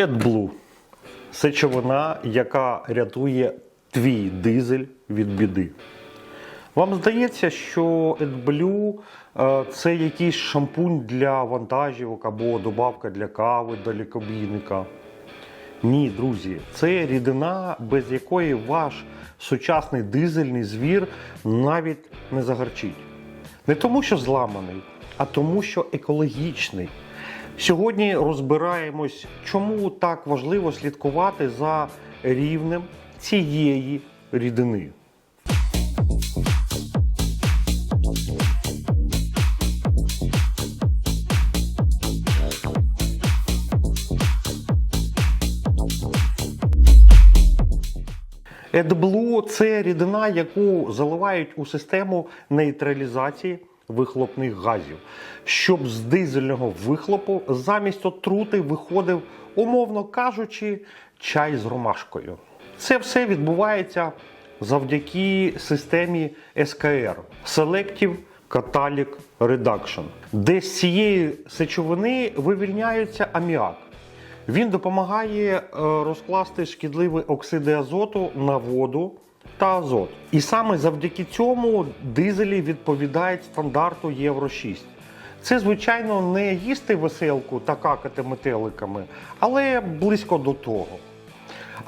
AdBlue – сечовина, яка рятує твій дизель від біди. Вам здається, що AdBlue е, – це якийсь шампунь для вантажівок або добавка для кави, далекобійника. Ні, друзі, це рідина, без якої ваш сучасний дизельний звір навіть не загарчить. Не тому, що зламаний, а тому, що екологічний. Сьогодні розбираємось, чому так важливо слідкувати за рівнем цієї рідини. AdBlue – це рідина, яку заливають у систему нейтралізації вихлопних газів, щоб з дизельного вихлопу замість отрути виходив, умовно кажучи, чай з ромашкою. Це все відбувається завдяки системі SKR – Selective Catalytic Reduction, де з цієї сечовини вивільняється аміак. Він допомагає е, розкласти шкідливі оксиди азоту на воду та азот. І саме завдяки цьому дизелі відповідають стандарту Євро 6. Це, звичайно, не їсти веселку та какати метеликами, але близько до того.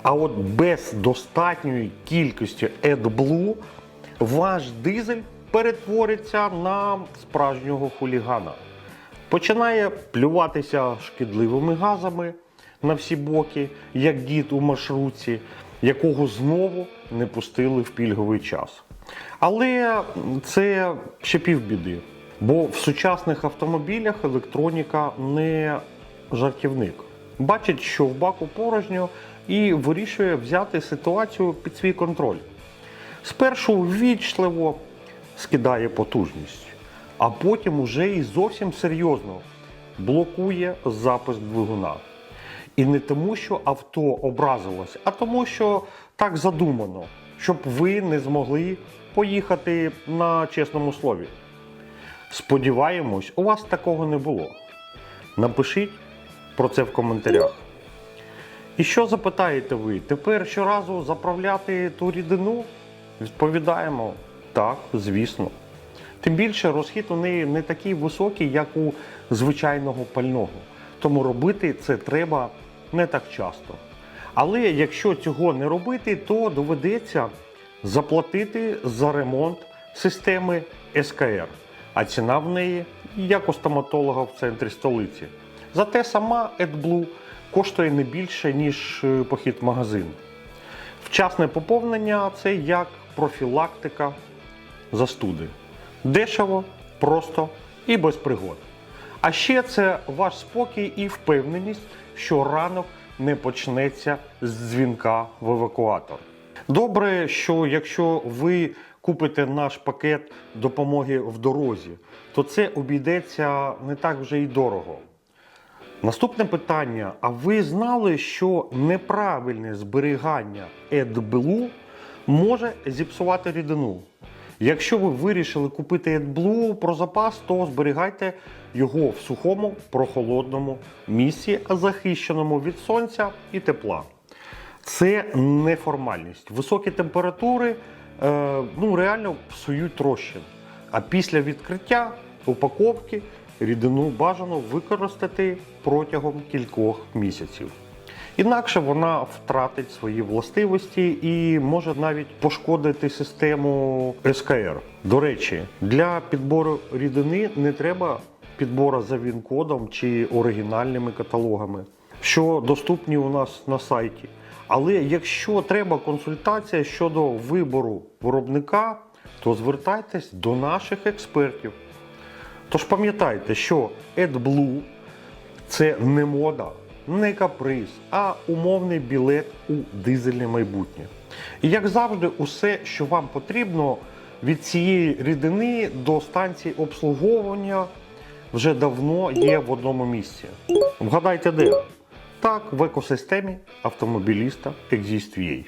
А от без достатньої кількості AdBlue ваш дизель перетвориться на справжнього хулігана. Починає плюватися шкідливими газами на всі боки, як дід у маршрутці, якого знову не пустили в пільговий час. Але це ще півбіди. Бо в сучасних автомобілях електроніка не жартівник. Бачить, що в баку порожньо, і вирішує взяти ситуацію під свій контроль. Спершу ввічливо скидає потужність, а потім уже і зовсім серйозно блокує запуск двигуна. І не тому, що авто образилось, а тому, що так задумано, щоб ви не змогли поїхати на чесному слові. Сподіваємось, у вас такого не було. Напишіть про це в коментарях. І що запитаєте ви? Тепер щоразу заправляти ту рідину? Відповідаємо так, звісно. Тим більше розхід у неї не такий високий, як у звичайного пального. Тому робити це треба не так часто. Але якщо цього не робити, то доведеться заплатити за ремонт системи СКР. А ціна в неї, як у стоматолога в центрі столиці. Зате сама AdBlue коштує не більше, ніж е, похід в магазин. Вчасне поповнення це як профілактика застуди. Дешево, просто і без пригод. А ще це ваш спокій і впевненість, що ранок не почнеться з дзвінка в евакуатор. Добре, що якщо ви купите наш пакет допомоги в дорозі, то це обійдеться не так вже й дорого. Наступне питання: а ви знали, що неправильне зберігання AdBlue може зіпсувати рідину? Якщо ви вирішили купити AdBlue про запас, то зберігайте його в сухому, прохолодному місці, захищеному від сонця і тепла. Це не формальність. Високі температури е, ну, реально псують розчин. А після відкриття упаковки рідину бажано використати протягом кількох місяців. Інакше вона втратить свої властивості і може навіть пошкодити систему СКР. До речі, для підбору рідини не треба підбору за він-кодом чи оригінальними каталогами, що доступні у нас на сайті. Але якщо треба консультація щодо вибору виробника, то звертайтесь до наших експертів. Тож пам'ятайте, що AdBlue – це не мода, не каприз, а умовний білет у дизельне майбутнє. І як завжди, усе, що вам потрібно від цієї рідини до станції обслуговування, вже давно є в одному місці. Вгадайте де? Так, в екосистемі автомобіліста Exist.va.